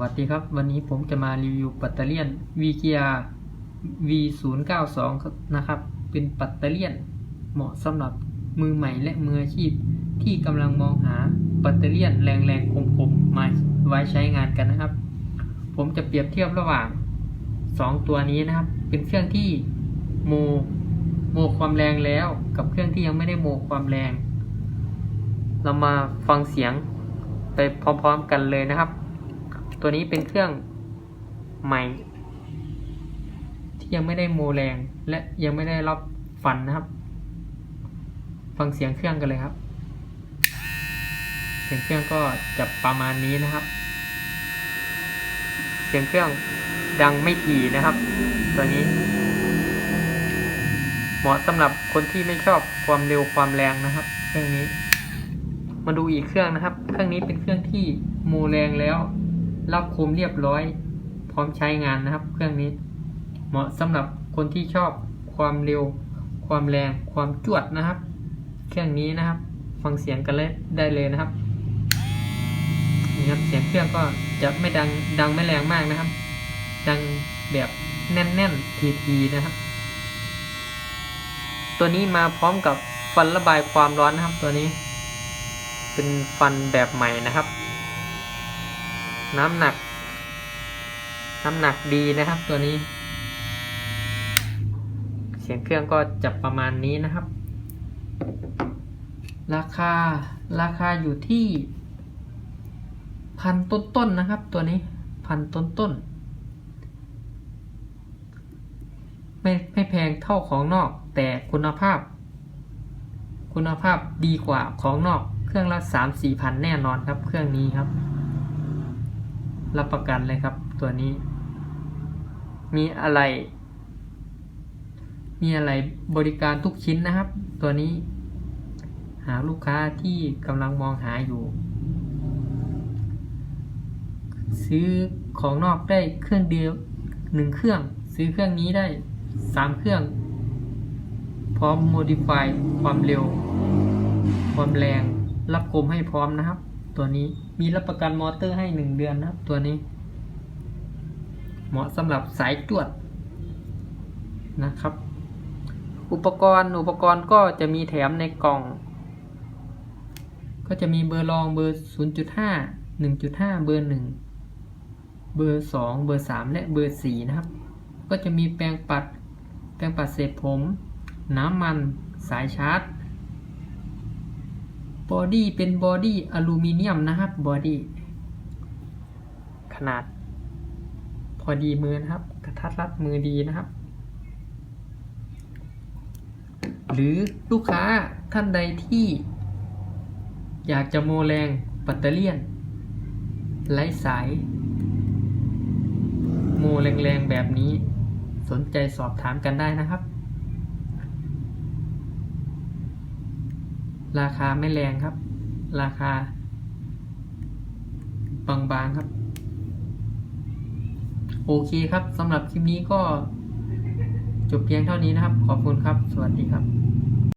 วัสดีครับ วันนี้ผมจะมารีวิวปัตเตอร์เลียน v g r V092 นะครับ เป็นปัตเตอร์เลียน เหมาะสำหรับมือใหม่และมืออาชีพ ที่กำลังมองหาปัตเตอร์เลียนแรงๆคมๆมาไว้ใช้งานกันนะครับ ผมจะเปรียบเทียบระหว่าง 2 ตัวนี้นะครับ เป็นเครื่องที่โมโมความแรงแล้ว กับเครื่องที่ยังไม่ได้โมความแรง เรามาฟังเสียงไปพร้อมๆกันเลยนะครับ ตัวนี้เป็นเครื่องใหม่ ที่ยังไม่ได้โมแรง และยังไม่ได้รับฟันนะครับ ฟังเสียงเครื่องกันเลยครับ เสียงเครื่องก็จะประมาณนี้นะครับ เสียงเครื่องดังไม่ถี่นะครับ ตัวนี้ เหมาะสำหรับคนที่ไม่ชอบความเร็วความแรงนะครับ เครื่องนี้ มาดูอีกเครื่องนะครับ เครื่องนี้เป็นเครื่องที่โมแรงแล้ว รับคมเรียบร้อย พร้อมใช้งานนะครับ เครื่องนี้ เหมาะสำหรับคนที่ชอบความเร็ว ความแรง ความจวดนะครับ เครื่องนี้นะครับ ฟังเสียงกันเลยได้เลยนะครับนี่ครับเสียงเครื่องก็จะไม่ดังดังไม่แรงมากนะครับ ดังแบบแน่นๆทีๆนะครับ ตัวนี้มาพร้อมกับฟันระบายความร้อนนะครับ ตัวนี้ เป็นฟันแบบใหม่นะครับ น้ำหนัก น้ำหนักดีนะครับ ตัวนี้ เสียงเครื่องก็จะประมาณนี้นะครับ ราคาราคาอยู่ที่พันต้นๆนนะครับ ตัวนี้พันต้นๆไม่ไม่แพงเท่าของนอก แต่คุณภาพ คุณภาพดีกว่าของนอก เครื่องละสามสี่พันแน่นอนครับ เครื่องนี้ครับ รับประกันเลยครับตัวนี้ มีอะไร มีอะไรบริการทุกชิ้นนะครับ ตัวนี้ หาลูกค้าที่กำลังมองหาอยู่ ซื้อของนอกได้เครื่องเดียวหนึ่งเครื่อง ซื้อเครื่องนี้ได้สามเครื่อง พร้อม modify ความเร็ว ความแรง รับคมให้พร้อมนะครับ ตัวนี้มีรับประกันมอเตอร์ให้หนึ่งเดือนนะครับ ตัวนี้ เหมาะสำหรับสายจวดนะครับ อุปกรณ์อุปกรณ์ก็จะมีแถมในกล่อง ก็จะมีเบอร์รองเบอร์ 0.5 1.5 เบอร์ 1 เบอร์ 2 เบอร์ 3 และเบอร์ 4 นะครับ ก็จะมีแปรงปัด แปรงปัดเศษผม น้ำมัน สายชาร์จ บอดี้เป็นบอดี้อลูมิเนียมนะครับบอดี้ขนาด พอดีมือนะครับ กระทัดรัดมือดีนะครับ หรือลูกค้าท่านใดที่ อยากจะโมแรงปัตเตอร์เลียนไร้สาย โมแรงๆแบบนี้สนใจสอบถามกันได้นะครับ ราคาไม่แรงครับ ราคา บางๆครับ โอเคครับสำหรับคลิปนี้ก็จบเพียงเท่านี้นะครับ ขอบคุณครับ สวัสดีครับ